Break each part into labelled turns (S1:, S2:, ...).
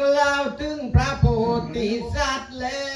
S1: กล่าวถึงพระโพธิสัตว์แล้ว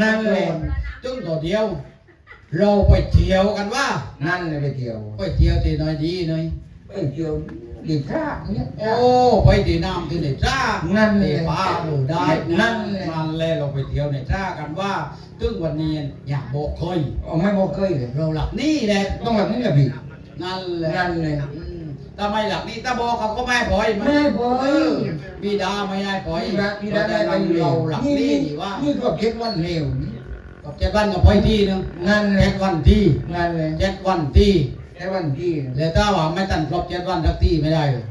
S1: นี่ยอากาศ
S2: นั่นแหละ
S1: ร้อนจึงตัวเดียว เราไปเที่ยวกันว่า
S2: นั่นเลยไปเที่ยว
S1: ไปเที่ยวที่หน่อยดีหน่อย
S2: ไปเที่ยวดีท่าเนี่ย
S1: โอ้ไปที่น้ำที่ไหนจ้า
S2: นั่นแหละ
S1: ที่ป่าดูได้
S2: นั่นแหละ
S1: นั่นแหละเราไปเที่ยวในจ้ากันว่าซึ่งวันนี้อยากบอกคอย
S2: เอาไม่บอกเคยเลย
S1: เราหลักนี่แหละ
S2: ต้องแบบนี้แหละพี่
S1: นั่นแหละ
S2: นั่นเลย
S1: อืมทำไมหลักนี่ตาบอกเขาก็ไม่ให้ปล่อย
S2: ไม่ให้ปล่อย
S1: เบิดาไม่ให้ปล่อย
S2: พี่ได้พี่ได้ได้ไป
S1: เราหลักนี่ดีว่า
S2: นี่ก็เก็บวันเร็ว
S1: กับเจ็ดวันกับปล่อยที่หนึง
S2: นั่นแหละ
S1: เจ็ดวันที่
S2: นั่นเลย
S1: เจ็ดวันที่
S2: แค่วันที่
S1: แล้วถ้าว่าไม่ตันครบเจ็ดวันสักที่ไม่ได้เลย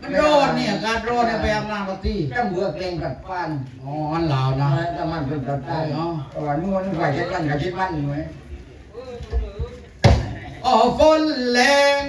S1: มันร้อนเนี่ยอากาศร้อนเนี่ยไปอาบน้ำสักที่
S2: ต้องเบื่อเกรงกับฟัน
S1: อ๋ออันลาวนะ
S2: แต่มันเป็นตัดได้เพราะว่านู่นไปเจ็ดวันกับเจ็ดวันอยู่ไหม
S1: อ๋อฝนแรง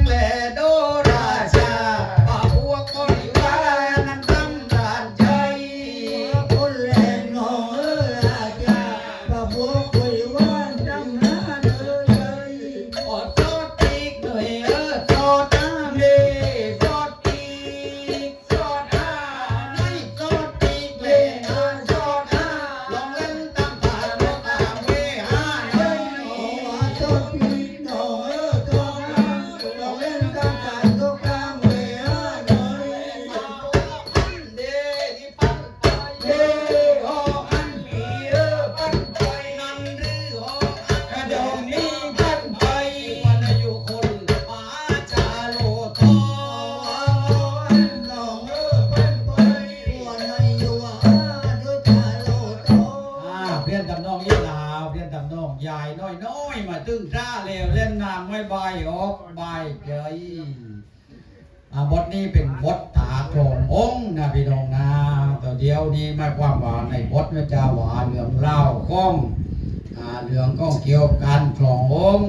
S3: ยาย
S1: น้อยน้อยมาตึ้
S3: ง
S1: ซ่าเลวเล่นน้ำไม่ใบออกใบเยอ่าบทนี้เป็นบทถาโคลงองนะพี่น้องนะแต่เดียวนี้ไม่ความว่าในบทมันจะหว่าเรื่องเล่าข้องอเรื่องก็เกี่ยวกับการคลององ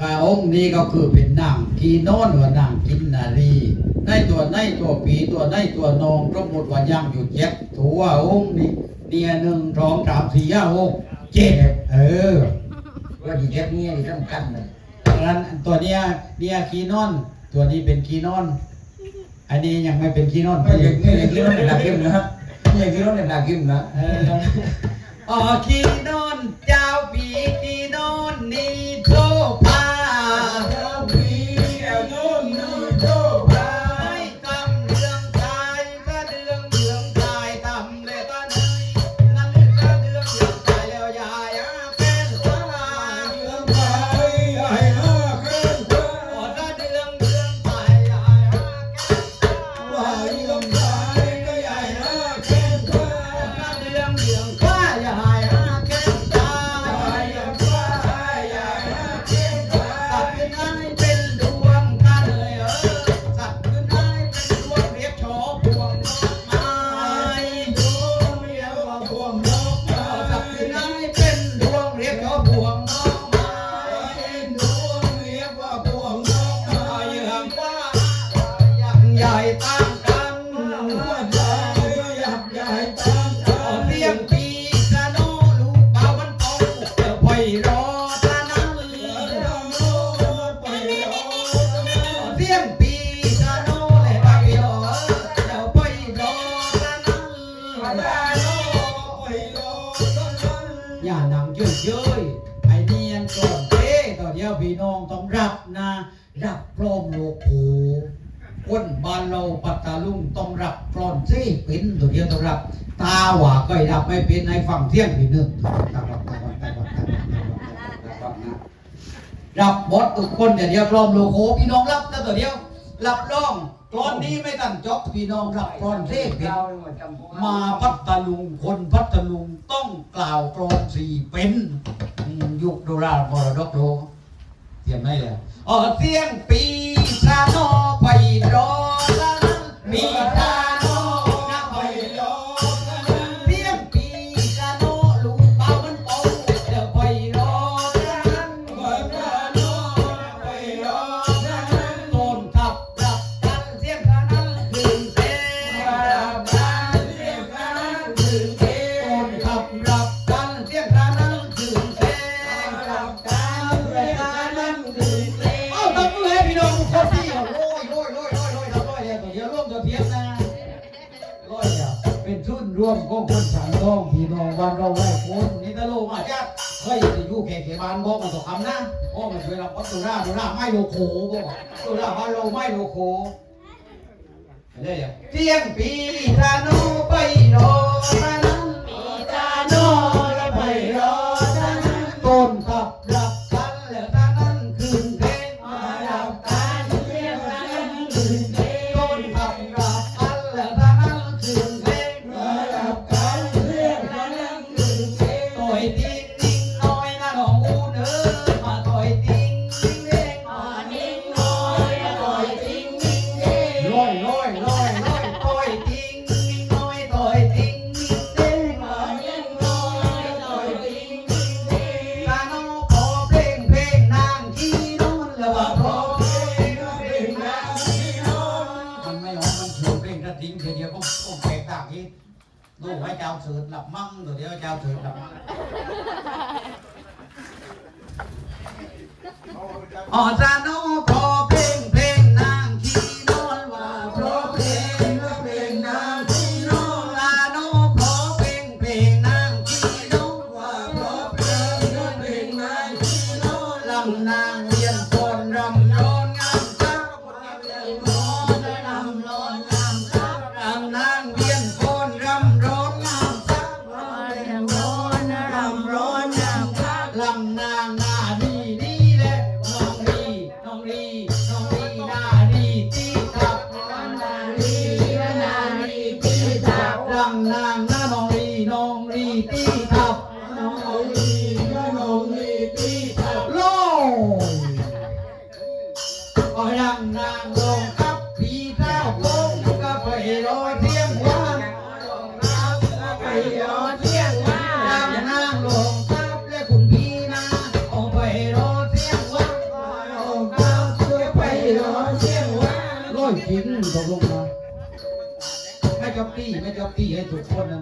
S1: กาองนี้ก็คือเป็นนางกีโนนหรือนางกินนารีในตัวในตัวปีตัวในตัวนองสมมติว่าย่างอยู่เจ็ดตัวองค์นี้เนี่ยหนึ่งสองสามสี่ห้าหก เจ็ดเออ
S2: ว่าที่เจ็ดเนี่ยที่สำคัญเลย
S1: ดังนั้นตัวเนี้ยเนี่ยคีนอน ตัวนี้เป็นคีนอน อันนี้ยังไม่เป็นคีนอน
S2: ไม่อย่างนี้อย่างนี้ต้องเป็นนาคิมนะครับอย่างนี้ต้องเป็นนาคิมนะ
S1: เอออ๋อคีนอนเจ้า
S3: ให
S1: ญ่ตั้งกัน
S3: ว่าใจก็อยาใหญ่ตามตา
S1: เสียงปีกระโนลูกเบามันโตเดี๋ยวไปรอตานั้น
S3: ไปรอ
S1: เสียงปีกระโนเลยไปรอเดี๋ยวไปรอตานั้น
S3: ไปรอต้นนั้น
S1: อย่าหนังเย้ยเย้ยไอเนียนก่อนเด้ต่อเดียวพี่น้องต้องรับนะรับพร้อมโลกโห คนบานเราปัตตาลุงต้องรับพร้อมซี่เป็นตัวเดียวต้องรับ ตาหว่าก็รับไม่เป็นในฝั่งเที่ยงทีหนึ่งตาก่อนตาก่อนตาก่อนตาก่อนตาก่อนตาก่อนนะรับบททุกคนเดี๋ยวเดียวพร้อมโลโคพี่น้องรับนะตัวเดียวรับรองกรอนนี้ไม่ตันจบพี่น้องรับพร้อมซี่เป็น
S2: เราพวก
S1: มาพัทลุงคนพัทลุงต้องกล่าวกรอนสี่เป็นยุคโดรามรดกโลเตรียมได้เลยอ๋อเสียงปี ร่วมก็คนสังทองพี่น้องบ้านเราไหว้คนนี่ตะโลมาจ้าเฮ้ยจะอยู่แก่เขบ้านบอกมาตกคำนะโอ้มาช่วยเราปัตตุราตุราไม่โลโคบอกตุราบ้านเราไม่โลโคเนี่ยเที่ยงปีตาโนไปรอมา
S3: ดูเพ่
S1: ง
S3: กระ
S1: ดิ่งเดี
S3: ย
S1: วก็ก็แปลกต่างที่ลูกให้เจ้าเสือหลับมั่งตัวเดียวเจ้าเสือหลับมั่งอ๋อจาโน ไม่จบตีไม่จบตีให้ทุกคนนะ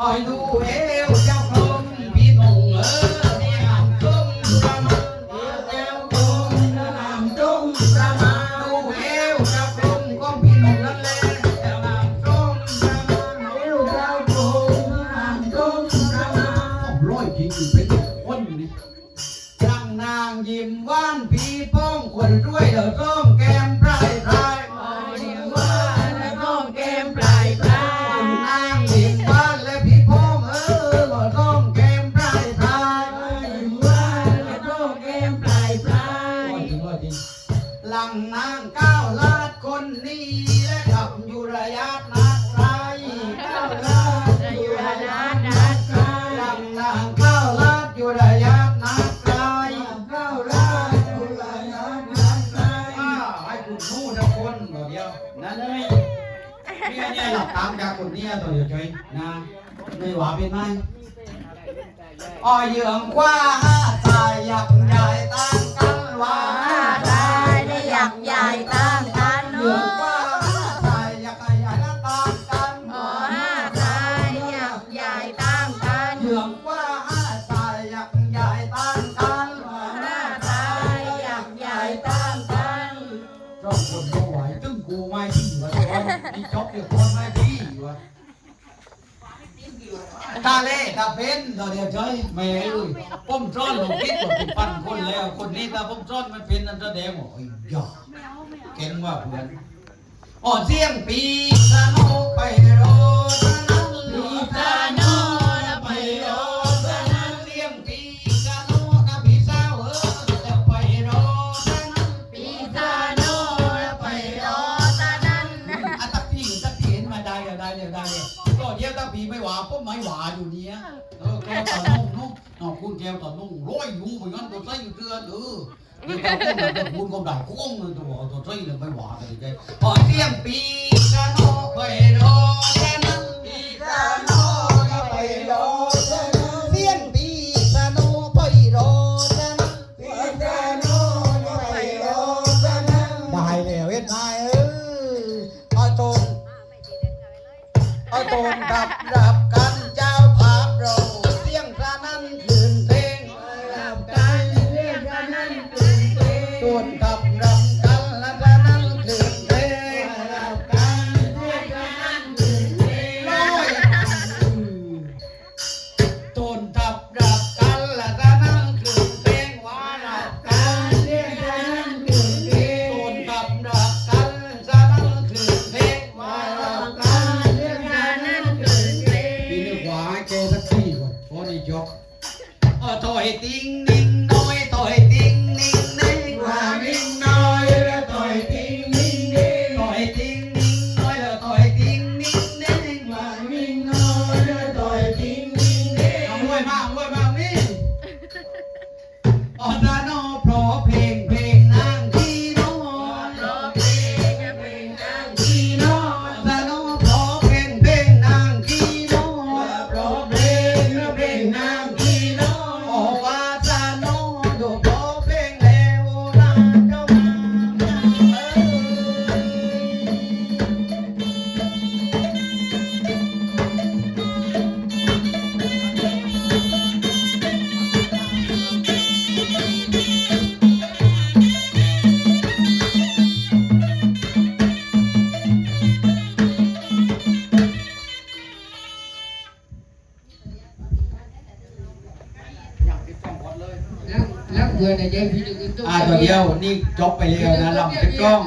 S1: อ้อยดูเอวเจ้าพรมพี่นงเออนี่หามต้มประมาณ
S3: เจ้าตรงและนำตงประมา
S1: ดูเอวเจ้าพรมของพี่นงนั่นแหละเจ้าหามต้มประมาณ
S3: เอวเจ้าตรงและนำตรงประมา
S1: ร้อยชิ้นเป็นคนนี่จังนางยิ้มว่านพี่ป้องคนรวยเดือดร้องแกา
S3: ม
S1: จากคนเนี้ยต่อเดียวใจนะไม่หวาเป็นไหมอ้อยเหยื่องกว่าห้าตายอยากใหญ่ตั้งกันว่า
S3: ตายได้อยา
S4: ก
S1: ใหญ่ตั้งกัน
S4: เหยื่องก
S1: ว้าตายอยากให
S4: ญ่ตั้งกัน
S1: ตาเล่ตาเพ้นตาเดียวเฉยไม่รู้ผมจ้อนผมคิดว่าเป็นพันคนแล้ว คนนี้ตาผมจ้อนไม่เป็นนั่นแดงว่าอ้ยอกเก่งว่าเพื่อนอ๋อเสียงปีสนุกไปโรน
S4: ต
S1: อนนุ่งนุ่งนอกคุณแก้วตอนนุ่งร้อยหนูเหมือนกันตัวใส่เกลือเออเดี๋ยวเราพูดแบบคุณก็ด่าโค้งเลยตัวตัวใส่เลยไม่หวานเลยใจพอเสียงปีกันไปรอแค่นั้นปีกันไปรอแจ้นเสียงปีกันอไปรอแค่นั้นปีกันไปรอแจ้นได้แล้วเออออเอตนอาตนดับดับกัน นี่จบไปแล้วนะลำเป็นกล้อง